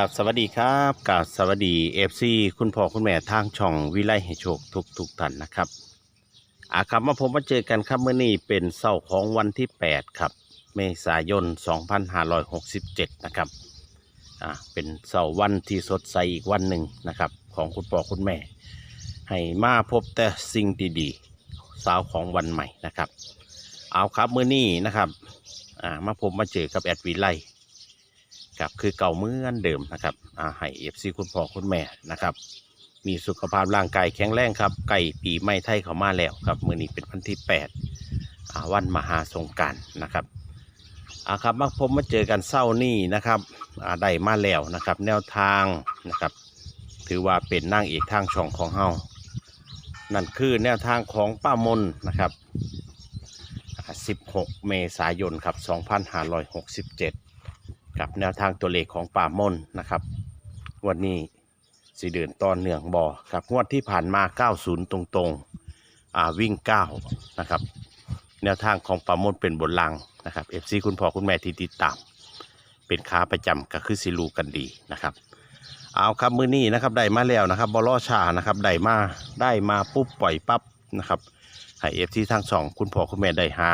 กับสวัสดีครับกับสวัสดีเอฟซีคุณพ่อคุณแม่ทางช่องวิไลให้โชคทุกทุกท่านนะครับอาครับมาผมมาเจอกันครับเมื่อนี้เป็นเสาร์ของวันที่ 8 ครับ เมษายน 2567 นะครับอ่าเป็นเสาร์วันที่สดใสอีกวันหนึ่งนะครับ ของคุณพ่อคุณแม่ ให้มาพบแต่สิ่งดีๆสาวของวันใหม่นะครับ เอาครับเมื่อนี้นะครับอ่ามาผมมาเจอกับแอดวิไล ครับคือเก่าเมื่อนเดิมนะครับอาให้เอฟซีคุณพ่อคุณแม่นะครับ มีสุขภาพร่างกายแข็งแรงครับไก่ปีใหม่ไทยเขามาแล้วครับมือนี้เป็นวันที่8อ่าวันมหาสงการนะครับอาครับมาพบมาเจอกันเศร้านี่นะครับได้มาแล้วนะครับ แนวทางนะครับ ถือว่าเป็นนางเอกทางช่องของเฮานั่นคือแนวทางของป้ามนนะครับ 16 เมษายนครับ 2567 กับแนวทางตัวเลขของป่ามนนะครับวันนี้สีเดินตอนเนืองบอครับงวดที่ผ่านมา 90 ตรงๆอ่าวิ่ง 9 นะครับ แนวทางของป่ามนเป็นบนลังนะครับเอฟซีคุณพ่อคุณแม่ที่ติดตาม เป็นค้าประจำก็คือสิรูกันดีนะครับเอาครับมือนี้นะครับได้มาแล้วนะครับบอลอชานะครับได้มาได้มาปุ๊บปล่อยปั๊บนะครับให้เอฟซีทั้งสองคุณพ่อคุณแม่ได้หา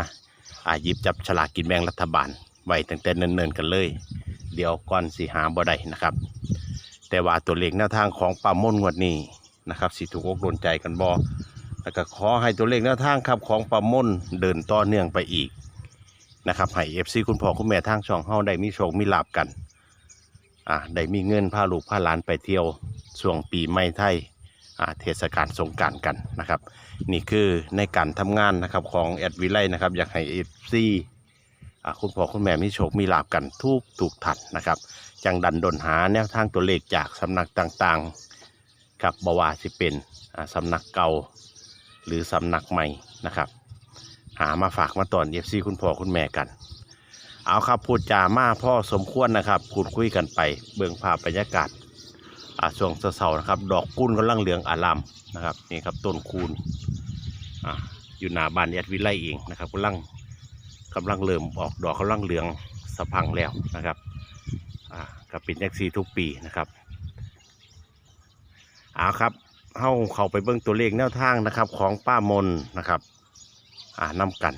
อาหยิบจับฉลากกินแบ่งรัฐบาลไว้ตั้งแต่เนิ่นๆกันเลย เดี๋ยวก่อนสิหาบ่ได้นะครับ แต่ว่าตัวเลขแนวทางของปลาม่นงวดนี้นะครับสิถูกอกโดนใจกันบอแล้วก็ขอให้ตัวเลขแนวทางครับของปลาม่นเดินต่อเนื่องไปอีกนะครับให้เอฟซีคุณพ่อคุณแม่ทางช่องเฮาได้มีโชคมีลาบกันอ่าได้มีเงินพาลูกพาหลานไปเที่ยวช่วงปีใหม่ไทยอ่าเทศกาลสงกรารกันนะครับ นี่คือในการทำงานนะครับของแอดวิไลนะครับอยากให้เอฟซี คุณพ่อคุณแม่มีโชคมีลาบกันทุกถูกถัดนะครับ จังดันดนหาแนวทางตัวเลขจากสำนักต่างๆกับบวาสิเป็นสำนักเก่าหรือสำนักใหม่นะครับ หามาฝากมาตอนเอฟซีคุณพ่อคุณแม่กัน เอาครับพูดจามาพ่อสมควรนะครับพูดคุยกันไปเบื้องภาพบรรยากาศช่วงเสาร์นะครับ ดอกกุ้นกำลังเหลืองอารามนะครับนี่ครับต้นคูณออยู่หน้าบ้านแอดวิไลเองนะครับกำลัง กำลังเริ่มออกดอกกำลังเหลืองสะพังแล้วนะครับอ่าก็เป็นแท็กซีทุกปีนะครับเอาครับเข้าเข้าไปเบิ้งตัวเลขแนวทางนะครับ ของป้ามนนะครับอ่านำกัน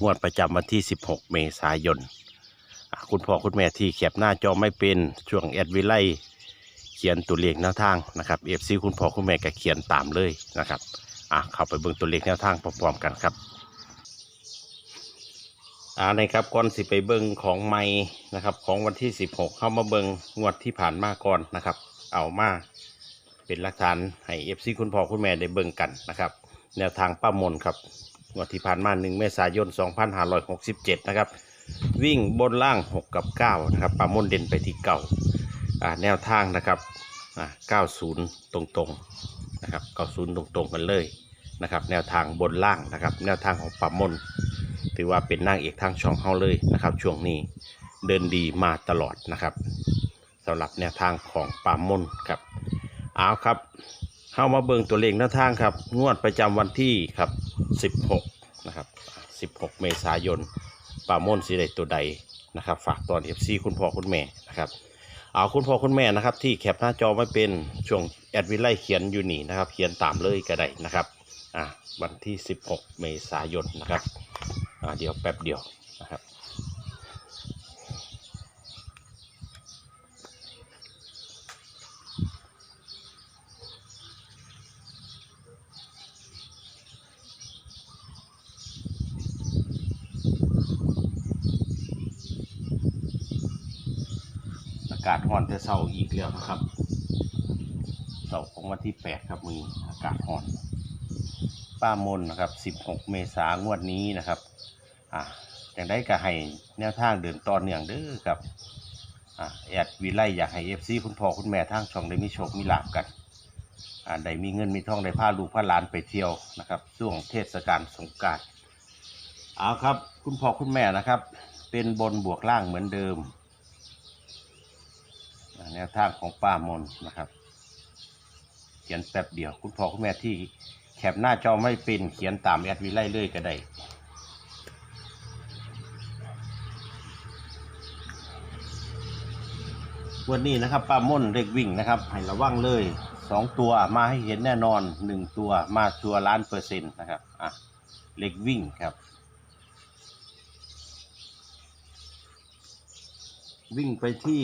งวดประจำวันที่ 16 เมษายน คุณพ่อคุณแม่ที่แคปหน้าจอไม่เป็นช่วงแอดวิไลเขียนตัวเลขแนวทางนะครับเอฟซีคุณพ่อคุณแม่ก็เขียนตามเลยนะครับอ่าเข้าไปเบิ้งตัวเลขแนวทางพร้อมๆกันครับ อ่านะครับก่อนสิไปเบิ้งของไม้นะครับ ของวันที่ 16 เข้ามาเบิ้งงวดที่ผ่านมาก่อนนะครับ เอามาเป็นหลักฐานให้เอฟซีคุณพ่อคุณแม่ได้เบิ้งกันนะครับ แนวทางป้ามนครับงวดที่ผ่านมา1เมษายน 2567 นะครับ วิ่งบนล่าง 6 กับ 9 นะครับป้ามนเด่นไปที่เก่าอ่าแนวทางนะครับอ่า90 ตรงๆนะครับ90 ตรงๆกันเลยนะครับ แนวทางบนล่างนะครับ แนวทางของป้ามน ถือว่าเป็นนางเอกทางช่องเฮาเลยนะครับ ช่วงนี้เดินดีมาตลอดนะครับสำหรับแนวทางของปามมนครับเอาครับเข้ามาเบิ่งตัวเลขแนวทางครับงวดประจำวันที่ครับ 16 นะครับ 16 เมษายนปามมนสีใดตัวใดนะครับ ฝากตอน FC คุณพ่อคุณแม่นะครับเอาคุณพ่อคุณแม่นะครับ ที่แคปหน้าจอไม่เป็นช่วงแอดวิไลเขียนอยู่นี่นะครับ เขียนตามเลยก็ได้นะครับอ่าวันที่ 16 เมษายนนะครับ เดี๋ยวแป๊บเดียวนะครับอากาศร้อนแต่เช้าอีกแล้วนะครับเสาของวันที่ 8 ครับมืออากาศร้อน ป้ามนนะครับ 16 เมษายนงวดนี้นะครับ อ่าอย่างได้ก็ให้แนวทางเดินต่อเนื่องเด้อครับอ่าแอดวิไลอยากให้เอฟซีคุณพ่อคุณแม่ทางช่องได้มีโชคมีลาบกันอ่าได้มีเงินมีทองได้พาลูกพาหลานไปเที่ยวนะครับช่วงเทศกาลสงกรารเอาครับ คุณพ่อคุณแม่นะครับ เป็นบนบวกล่างเหมือนเดิมแนวทางของป้ามนนะครับ เขียนแป๊บเดียว คุณพ่อคุณแม่ที่แคปหน้าจอไม่เป็นเขียนตามแอดวิไลเลยก็ได้ วันนี้นะครับป้าม่นเล็กวิ่งนะครับให้ระวังเลยสองตัวมาให้เห็นแน่นอนหนึ่งตัวมาตัวล้านเปอร์เซ็นต์นะครับอะเล็กวิ่งครับ วิ่งไปที่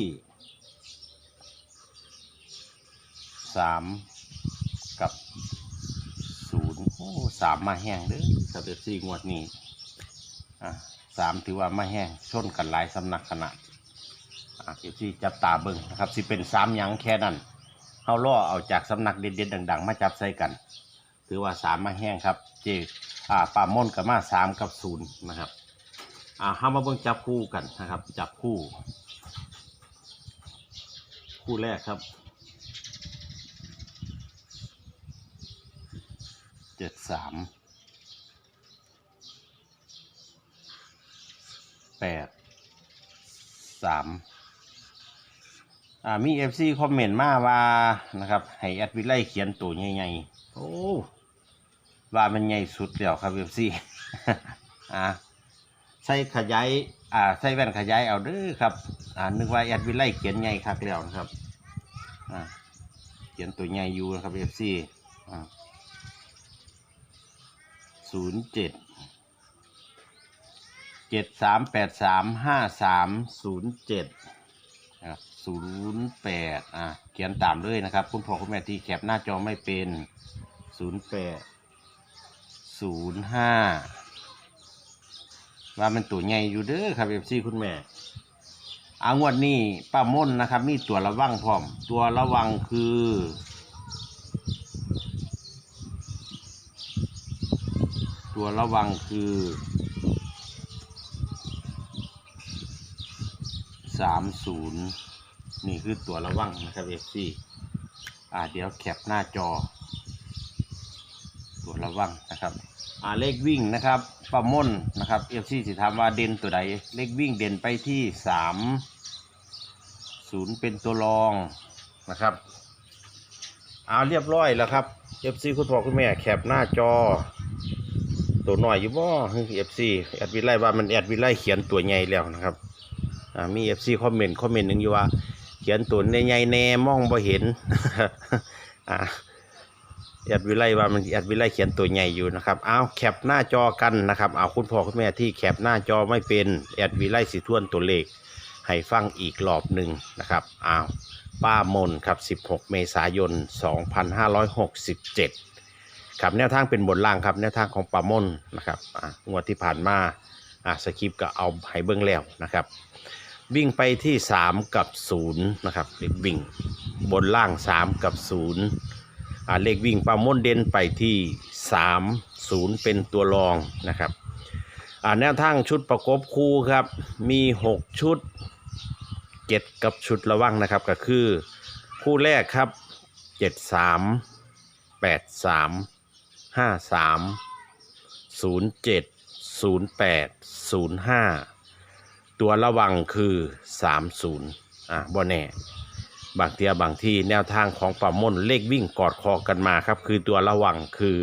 สามกับศูนย์โอ้สามมาแห้งเด้อสเตปซี่งวดนี้อะสามถือว่ามาแห้งชนกันหลายสำนักขนาด เดี๋ยวที่จับตาเบิ่งนะครับสิเป็นสามยังแค่นั้นเฮาล่อเอาจากสำนักเด็ดๆดัง ๆ มาจับใส่กัน ถือว่าสามมาแห้งครับ เจอ่าป่าม่นกับมาสามกับศูนย์นะครับอ่าเฮามาเบิ่งจับคู่กันนะครับ จับคู่ คู่แรกครับเจ็ดสามแปดสาม อ่ามีเอฟซีคอมเมนต์มาว่านะครับ ให้แอดวิไลเขียนตัวใหญ่ๆโอ้ว่ามันใหญ่สุดแล้วครับเอฟซีอ่าใส่ขยายอ่าใส่แว่นขยายเอาเด้อครับ อ่านึกว่าแอดวิไลเขียนใหญ่คักแล้วนะครับอ่าเขียนตัวใหญ่อยู่นะครับเอฟซีอ่าศูนย์เจ็ดเจ็ดสามแปดสามห้าสามศูนย์เจ็ด นะครับศูนย์แปดอะเขียนตามเลยนะครับ คุณพ่อคุณแม่ที่แคปหน้าจอไม่เป็นศูนย์แปดศูนย์ห้าว่ามันตัวใหญ่อยู่เด้อครับเอฟซีคุณแม่อางวดนี้ป้าม่นนะครับ มีตัวระวังพร้อม ตัวระวังคือตัวระวังคือ สามศูนย์นี่คือตัวระวังนะครับเอฟซีอ่าเดี๋ยวแคปหน้าจอ ตัวระวังนะครับอ่าเลขวิ่งนะครับประมนนะครับเอฟซีสิถามว่าเด่นตัวใดเลขวิ่งเด่นไปที่สามศูนย์เป็นตัวรองนะครับเอาเรียบร้อยแล้วครับเอฟซีคุณพ่อคุณแม่แคปหน้าจอ ตัวหน่อยอยู่บ่เอฟซีแอดวิไลว่ามันแอดวิไลเขียนตัวใหญ่แล้วนะครับ มีเอฟซีคอมเมนต์คอมเมนต์หนึ่งอยู่ว่า เขียนตัวในใหญ่แน่มองบ่เห็นอ่าแอดวิไลว่ามันแอดวิไลเขียนตัวใหญ่อยู่นะครับเอาแคปหน้าจอกันนะครับเอาคุณพ่อคุณแม่ที่แคปหน้าจอไม่เป็นแอดวิไลสิทวนตัวเลข ให้ฟังอีกรอบหนึ่งนะครับเอาป้ามนครับ 16 เมษายน 2567 ครับแนวทางเป็นบทล่างครับแนวทางของป้ามนนะครับอ่างวดที่ผ่านมา อ่าสคริปต์ก็เอาให้เบิ้งแล้วนะครับ วิ่งไปที่ 3 กับ 0 นะครับเลขวิ่งบนล่าง 3 กับ 0อ่าเลขวิ่งป้ามนเด่นไปที่ 3 0 เป็นตัวรองนะครับอ่าแนวทางชุดประกบคู่ครับ มี 6 ชุดเจ็ดกับชุดระวังนะครับก็คือคู่แรกครับ 7 3 8 3 0805 ตัวระวังคือ 30 อ่าบ่แน่บางเทียบางที่แนวทางของป่ามนเลขวิ่งกอดคอกันมาครับ คือตัวระวังคือ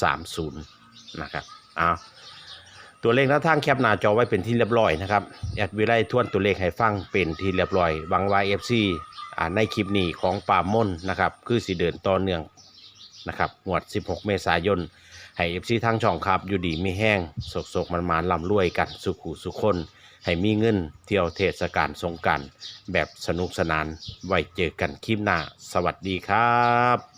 30 นะครับอ้าวตัวเลขหน้าทางแคปหน้าจอไว้เป็นที่เรียบร้อยนะครับแอดวิไลทวนตัวเลขให้ฟังเป็นที่เรียบร้อยวังวายเอฟซีในคลิปนี้ของป่ามนนะครับ คือสีเดินต่อเนื่อง นะครับงวด 16 เมษายน ให้เอฟซีทางช่องครับ อยู่ดีไม่แห้งสกสกมันมานลำรวยกัน สุขูสุขคน ให้มีเงิน เที่ยวเทศกาลสงกรารแบบสนุกสนาน ไว้เจอกันคลิปหน้า สวัสดีครับ